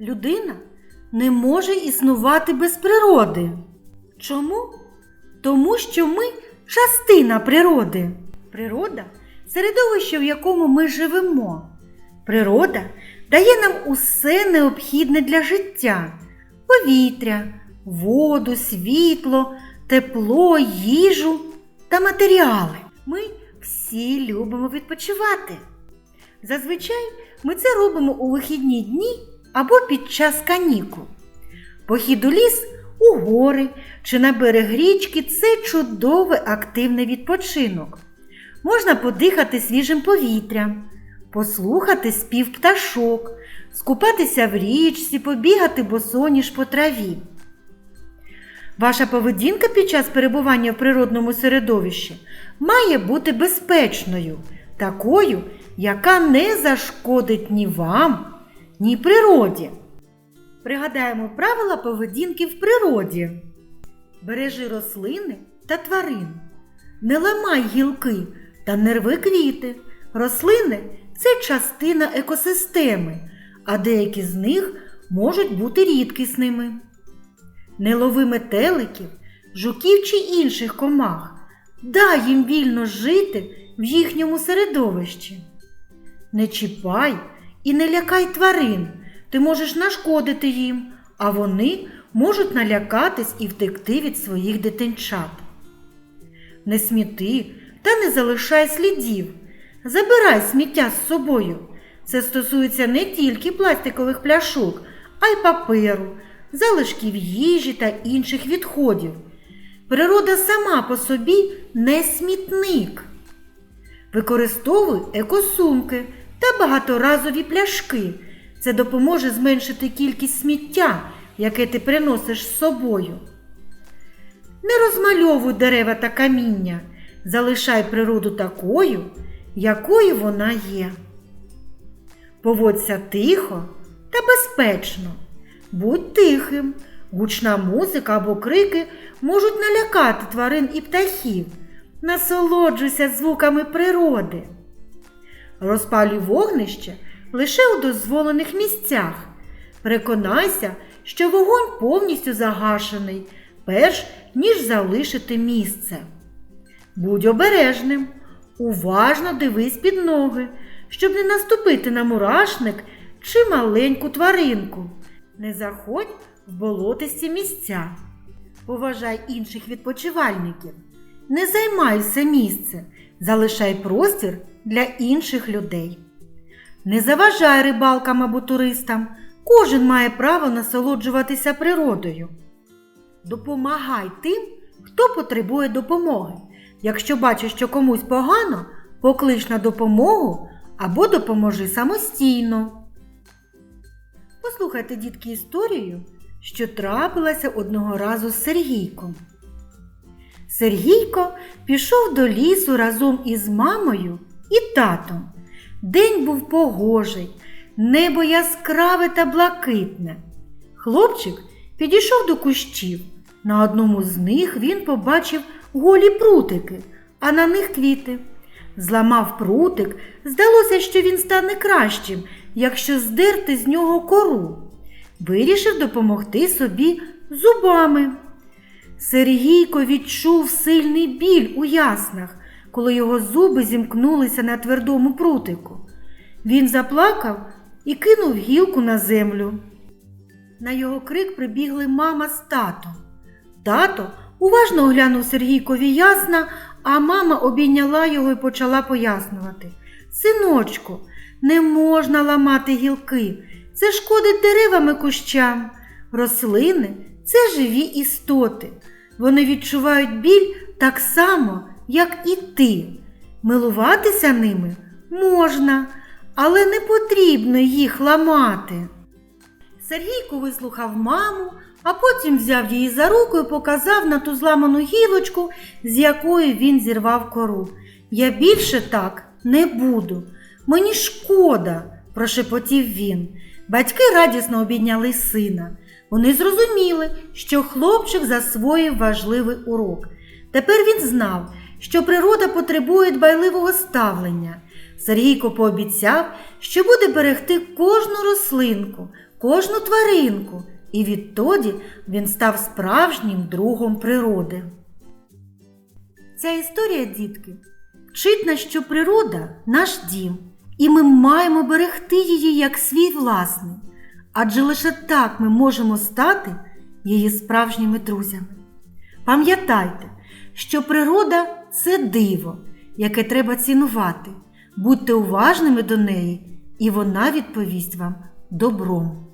Людина не може існувати без природи. Чому? Тому що ми частина природи. Природа середовище, в якому ми живемо. Природа дає нам усе необхідне для життя: повітря, воду, світло, тепло, їжу та матеріали. Ми всі любимо відпочивати. Зазвичай ми це робимо у вихідні дні або під час канікул. Похід у ліс, у гори чи на берег річки це чудовий активний відпочинок. Можна подихати свіжим повітрям, послухати спів пташок, скупатися в річці, побігати босоніж по траві. Ваша поведінка під час перебування в природному середовищі має бути безпечною, такою, яка не зашкодить ні вам, ні природі. Пригадаємо правила поведінки в природі. Бережи рослини та тварин. Не ламай гілки та не рви квіти. Рослини це частина екосистеми, а деякі з них можуть бути рідкісними. Не лови метеликів, жуків чи інших комах. Дай їм вільно жити в їхньому середовищі. Не чіпай і не лякай тварин. Ти можеш нашкодити їм, а вони можуть налякатись і втекти від своїх дитинчат. Не сміти та не залишай слідів. Забирай сміття з собою. Це стосується не тільки пластикових пляшок, а й паперу, залишків їжі та інших відходів. Природа сама по собі не смітник. Використовуй екосумки та багаторазові пляшки. Це допоможе зменшити кількість сміття, яке ти приносиш з собою. Не розмальовуй дерева та каміння, залишай природу такою, якою вона є. Поводься тихо та безпечно. Будь тихим. Гучна музика або крики можуть налякати тварин і птахів. Насолоджуйся звуками природи. Розпалюй вогнище лише у дозволених місцях. Переконайся, що вогонь повністю загашений, перш ніж залишити місце. Будь обережним, уважно дивись під ноги, щоб не наступити на мурашник чи маленьку тваринку. Не заходь в болотисті місця. Поважай інших відпочивальників. Не займай все місце, залишай простір для інших людей. Не заважай рибалкам або туристам. Кожен має право насолоджуватися природою. Допомагай тим, хто потребує допомоги. Якщо бачиш, що комусь погано, поклич на допомогу або допоможи самостійно. Послухайте, дітки, історію, що трапилася одного разу з Сергійком. Сергійко пішов до лісу разом із мамою і татом. День був погожий, небо яскраве та блакитне. Хлопчик підійшов до кущів. На одному з них він побачив голі прутики, а на них квіти. Зламав прутик, здалося, що він стане кращим, якщо здерти з нього кору. Вирішив допомогти собі зубами. Сергійко відчув сильний біль у яснах, коли його зуби зімкнулися на твердому прутику. Він заплакав і кинув гілку на землю. На його крик прибігли мама з татом. Тато уважно оглянув Сергійкові ясна, а мама обійняла його і почала пояснювати. Синочку, не можна ламати гілки. Це шкодить деревам і кущам. Рослини це живі істоти. Вони відчувають біль так само, як і ти. Милуватися ними можна, але не потрібно їх ламати. Сергійко вислухав маму, а потім взяв її за руку і показав на ту зламану гілочку, з якої він зірвав кору. Я більше так не буду. Мені шкода, прошепотів він. Батьки радісно обійняли сина. Вони зрозуміли, що хлопчик засвоїв важливий урок. Тепер він знав, що природа потребує дбайливого ставлення. Сергійко пообіцяв, що буде берегти кожну рослинку, кожну тваринку, і відтоді він став справжнім другом природи. Ця історія, дітки, вчить нас, що природа наш дім, і ми маємо берегти її як свій власний, адже лише так ми можемо стати її справжніми друзями. Пам'ятайте, що природа це диво, яке треба цінувати. Будьте уважними до неї, і вона відповість вам добром.